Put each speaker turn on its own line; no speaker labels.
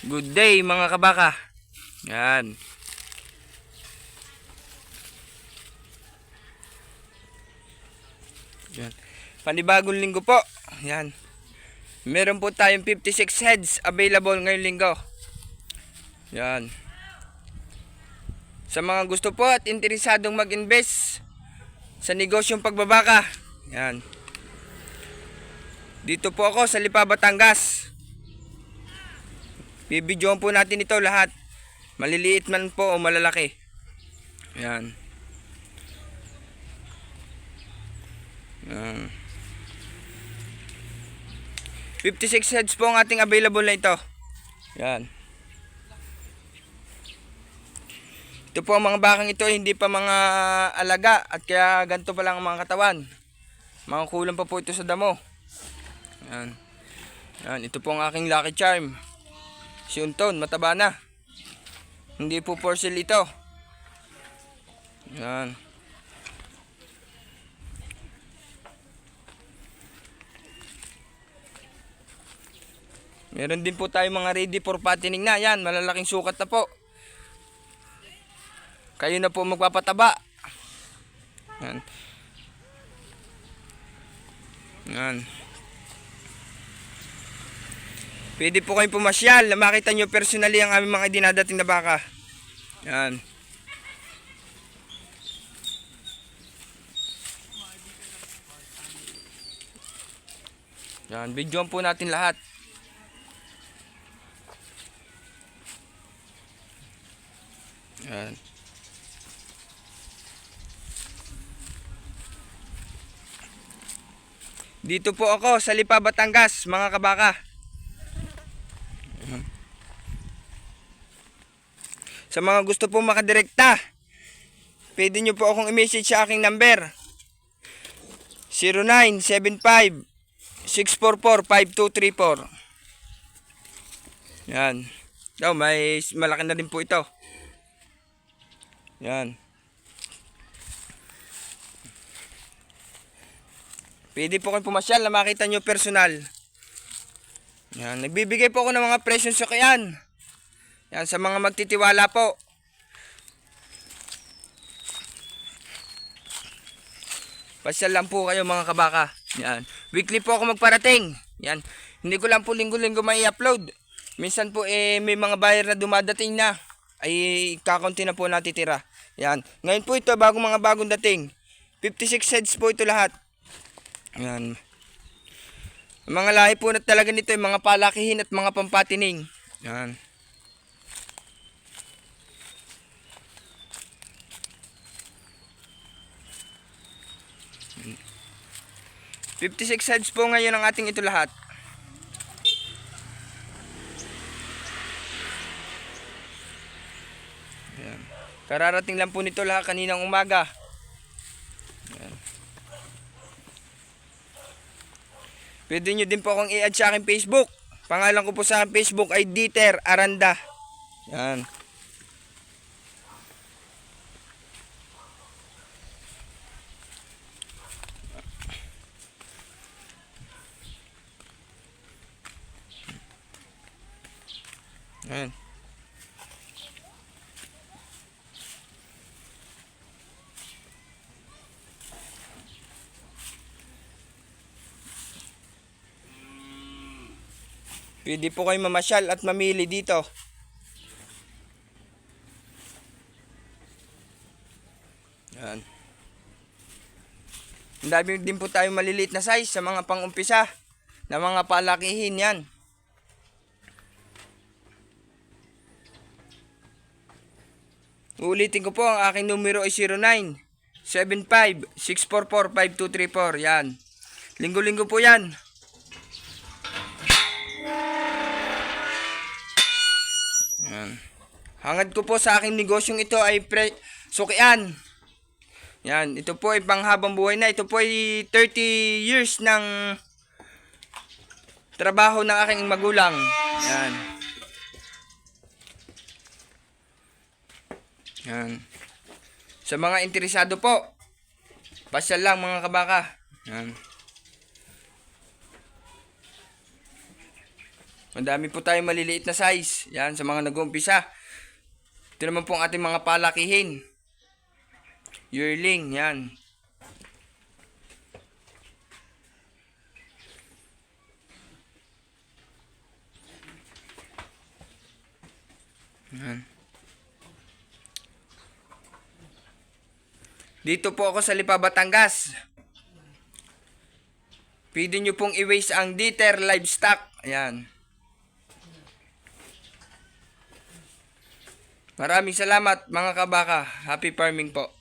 Good day mga kabaka. Yan. Yan. Panibagong linggo po. Yan. Meron po tayong 56 heads available ngayong linggo. Yan. Sa mga gusto po at interesadong mag-invest sa negosyong pagbabaka. Yan. Dito po ako sa Lipa, Batangas. Bibidyoan po natin ito lahat. Maliliit man po o malalaki. Yan. Yan. 56 heads po ang ating available na ito. Yan. Ito po ang mga bakang ito hindi pa mga alaga at kaya ganito pa lang ang mga katawan. Mga kulang pa po ito sa damo. Yan. Yan, ito po ang aking lucky charm. Si Unton, mataba na. Hindi po sale ito. Yan. Meron din po tayo mga ready for fattening na. Yan, malalaking sukat na po. Kayo na po magpapataba. Yan. Yan. Pwede po kayong pumasyal makita nyo personally ang aming mga dinadating na baka. Yan. Yan, videoan po natin lahat. Yan. Dito po ako sa Lipa, Batangas, mga kabaka. Sa mga gusto po makadirekta, pwede nyo po akong i-message sa aking number. 0975 644 5234 Yan. Oh, may malaki na din po ito. Yan. Pwede po kayo pumasyal na makita nyo personal. Yan. Nagbibigay po ako ng mga presyong sukyan. Yan, sa mga magtitiwala po. Pasyal lang po kayo mga kabaka. Yan. Weekly po ako magparating. Yan. Hindi ko lang po linggo-linggo may upload Minsan po eh may mga buyer na dumadating na. Ay kakaunti na po natitira. Yan. Ngayon po ito bagong mga bagong dating. 56 heads po ito lahat. Yan. Mga lahi po na talaga nito yung mga palakihin at mga pampatining. Yan. Fifty-six heads po ngayon ang ating ito lahat. Yan. Kararating lang po nito lahat kaninang umaga. Yan. Pwede nyo din po akong i-add sa aking Facebook. Pangalan ko po sa aking Facebook ay Dieter Aranda. Yan. Yan. Pwede po kayo mamasyal at mamili dito. Yan. Ang dami din po tayo maliliit na size sa mga pang-umpisa na mga palakihin yan. Uulitin ko po ang aking numero ay 09 75 644 5234. Yan. Linggo-linggo po yan. Yan. Hangad ko po sa aking negosyong ito ay pre sukian. Yan, ito po ay panghabang buhay na. Ito po ay 30 years ng trabaho ng aking magulang. Yan. Yan. Sa mga interesado po, pasyal lang mga kabaka. Yan. Madami po tayong maliliit na size. Yan, sa mga nag-uumpisa. Ito naman po ang ating mga palakihin. Yearling, yan. Yan. Dito po ako sa Lipa, Batangas. Pwede nyo pong i-waste ang Dieter Livestock. Ayan. Maraming salamat mga kabaka. Happy farming po.